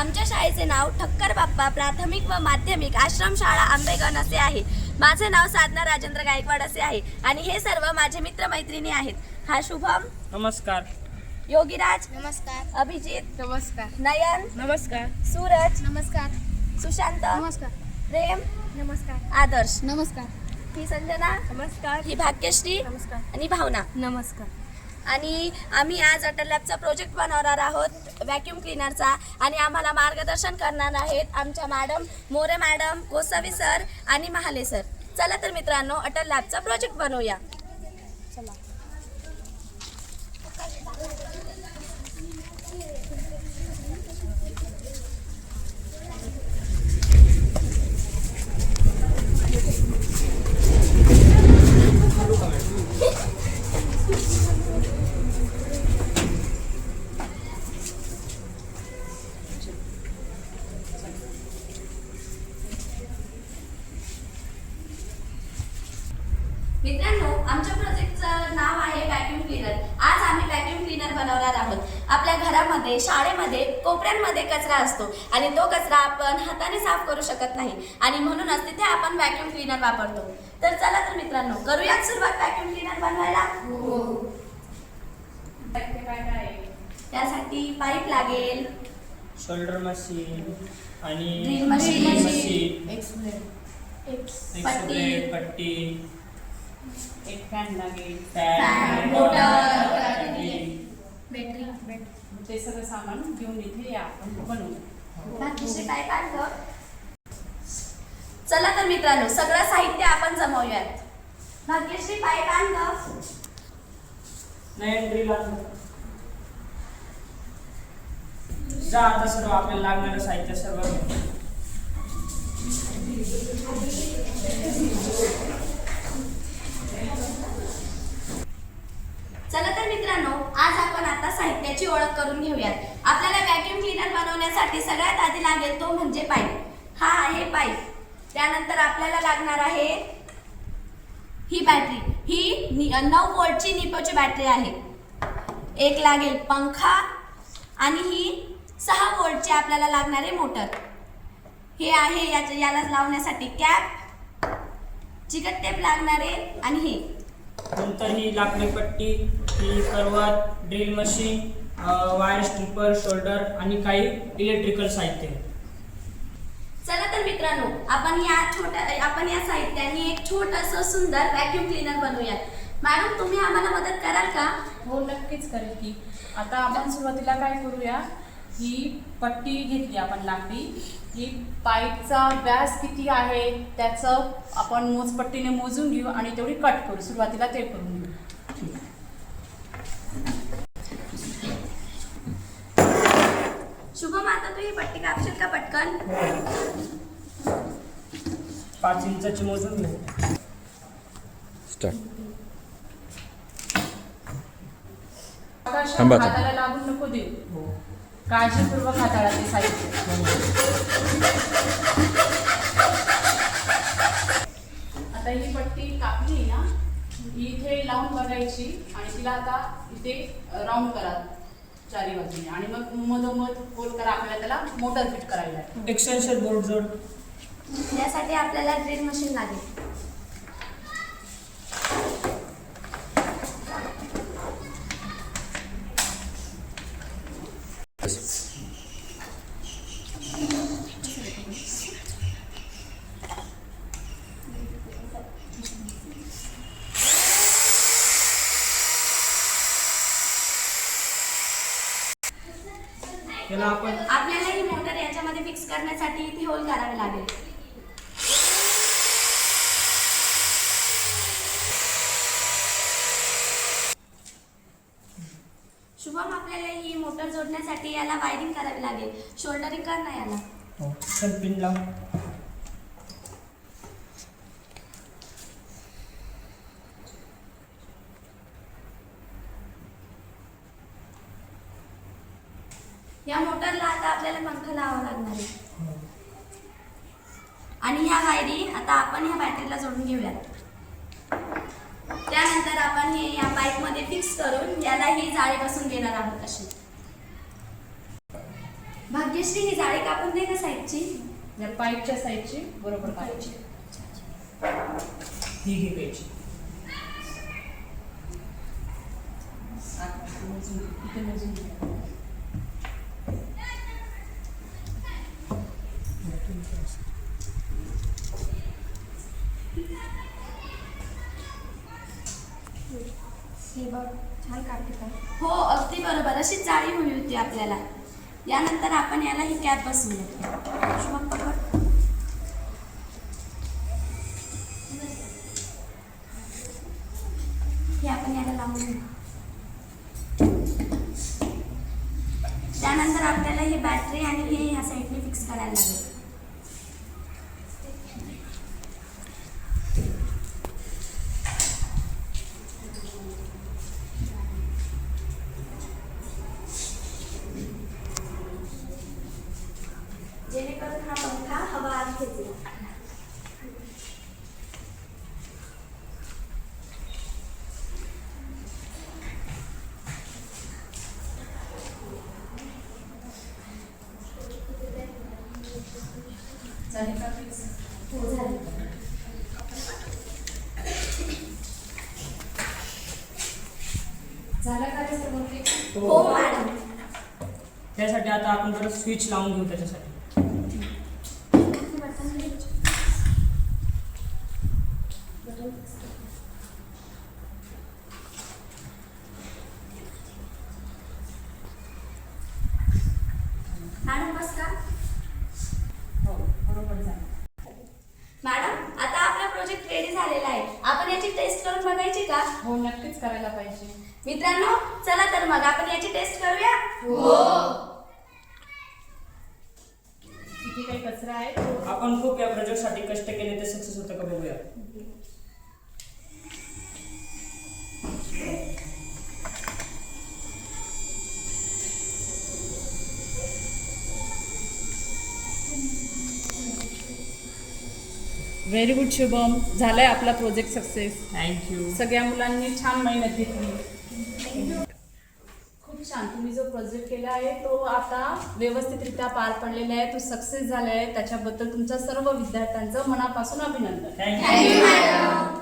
आमच्या शाळेचे नाव ठक्कर बाप्पा प्राथमिक व माध्यमिक आश्रमशाळा आंबेगण असे आहे. माझे नाव साधना राजेंद्र गायकवाड असे आहे आणि हे सर्व माझे मित्रमैत्रिणी आहेत. हा शुभम. नमस्कार. योगीराज. नमस्कार. अभिजित. नमस्कार. नयन. नमस्कार. सूरज. नमस्कार. सुशांत. नमस्कार. प्रेम. नमस्कार. आदर्श. नमस्कार. ही संजना. नमस्कार. ही भाग्यश्री. नमस्कार. आणि भावना. नमस्कार. आणि आम्ही आज अटल लॅबचा प्रोजेक्ट बनवणार आहोत व्हॅक्यूम क्लीनरचा आणि आम्हाला मार्गदर्शन करणार आहेत आमच्या madam More madam Gosavi sir आणि महाले सर. चला तर मित्रांनो अटल लॅबचा प्रोजेक्ट बनवूया. चला. मित्रांनो आमच्या प्रोजेक्टचं नाव आहे व्हॅक्यूम क्लीनर आज आम्ही व्हॅक्यूम क्लीनर बनवणार आहोत. आपल्या घरामध्ये शाळेमध्ये कोपऱ्यांमध्ये कचरा असतो आणि तो कचरा आपण हाताने साफ करू शकत नाही. आणि म्हणूनच तिथे आपण व्हॅक्यूम क्लीनर वापरतो. तर चला तर मित्रांनो करूयात सुरुवात व्हॅक्यूम क्लीनर बनवायला? त्यासाठी पाईप लागेल. शोल्डर मशीन आणि machine, पट्टी. एक फॅन लागेल बॅटरी ते सगळं सामान घेऊन इथे या आपण बनवू. बाकीचे काय काढलं चला तर मित्रांनो सगळं साहित्य आपण जमवूयात. भाग्यश्री पाईप आणलं? नाही जा आता सर्व आपल्याला लागणारं साहित्य सर्व. चला तर मित्रांनो आज आपण आता साहित्याची ओळख करून घेऊयात. आपल्याला व्हॅक्युम क्लीनर बनवण्यासाठी सगळ्यात आधी लागेल तो म्हणजे पाईप. हा आहे पाईप. त्यानंतर आपल्याला लागणार आहे ही बॅटरी ही नऊ वोल्टची निपोची बॅटरी आहे. एक लागेल पंखा आणि ही सहा वोल्टची आपल्याला लागणारे मोटर हे आहे याच्या याला लावण्यासाठी कॅप चिकट टेप लागणारे आणि हे. नंतर ही लाकडी पट्टी ही करवात drill machine wire stripper solder आणि काही इलेक्ट्रिकल साहित्य. चला तर मित्रांनो आपण या छोट्या आपण या साहित्याने एक छोटस सुंदर व्हॅक्यूम क्लीनर बनवूयात. मॅडम तुम्ही आम्हाला मदत कराल का? हो नक्कीच करेल की. आता आपण सुरुवातीला काय करूया? ही पट्टी घेतली आपण लाकडी. ही पाईपचा व्यास किती आहे त्याचं आपण मोजपट्टीने मोजून घेऊ आणि तेवढी कट करू. सुरुवातीला ते करून घेऊ. शुभम आता तू ही पट्टी कापशील का पटकन? पाच इंचाची मोजून घे. आकाश थांबा, थांबा. हाताला लागून नको देऊ. काळजीपूर्वक हाताळा ते साहित्य. आता ही पट्टी कापली ना ही इथे लावून बघायची आणि तिला आता इथे राऊंड करा चारी बाजूने आणि मग मधोमध होल करा आपल्याला त्याला मोटर फिट करावी लागेल एक्सटेन्शन बोर्ड जोड. यासाठी आपल्याला ड्रिल मशीन लागेल. त्याला आपण आपल्याला ही मोटर याच्यामध्ये फिक्स करण्यासाठी इथे होल करावे लागेल. शुभम आपल्याला ही मोटर जोडण्यासाठी याला वायरिंग करावी लागेल. शोल्डरिंग कर ना याला. हो, चल पिन लाव. या मोटरला आता आपल्याला पंख लावावा लागणार आहे. आणि ह्या वायरी आता आपण ह्या बॅटरीला जोडून घेऊयात. त्यानंतर आपण हे या पाईपमध्ये फिक्स करून याला ही जाळी बसून घेणार आहोत अशी. भाग्यश्री ही जाळी कापून दे ना साईडची. या पाईपच्या साईडची बरोबर काढायची. ही इथे मोजून घ्या. हे बघ छान काढते काय? हो अगदी बरोबर. अशी जाळी हवी होती आपल्याला. यानंतर आपण याला ही कॅप बसवूया. शुभम पकड. हे आपण याला लावून घेऊ. त्यानंतर आपल्याला ही बॅटरी आणि हे ह्या साईडने फिक्स करायला लागेल. झाली का fix? हो झालं झालं का रे सर्व हो मॅडम त्यासाठी आता आपण जरा स्विच लावून घेऊ त्याच्यासाठी. हो नक्कीच करायला पाहिजे. मित्रांनो चला तर मग आपण याची टेस्ट करूया. किती काही कचरा आहे? आपण खूप या प्रोजेक्टसाठी कष्ट केले ते सक्सेस होतं का बघूया? Very good Shubham. झालाय आपला प्रोजेक्ट सक्सेस थँक्यू सगळ्या मुलांनी छान मेहनत घेतली. खूप छान. तुम्ही जो प्रोजेक्ट केला आहे तो आता व्यवस्थितरित्या पार पडलेला आहे. तो सक्सेस झाला आहे त्याच्याबद्दल तुमच्या सर्व विद्यार्थ्यांचं मनापासून अभिनंदन. थँक्यू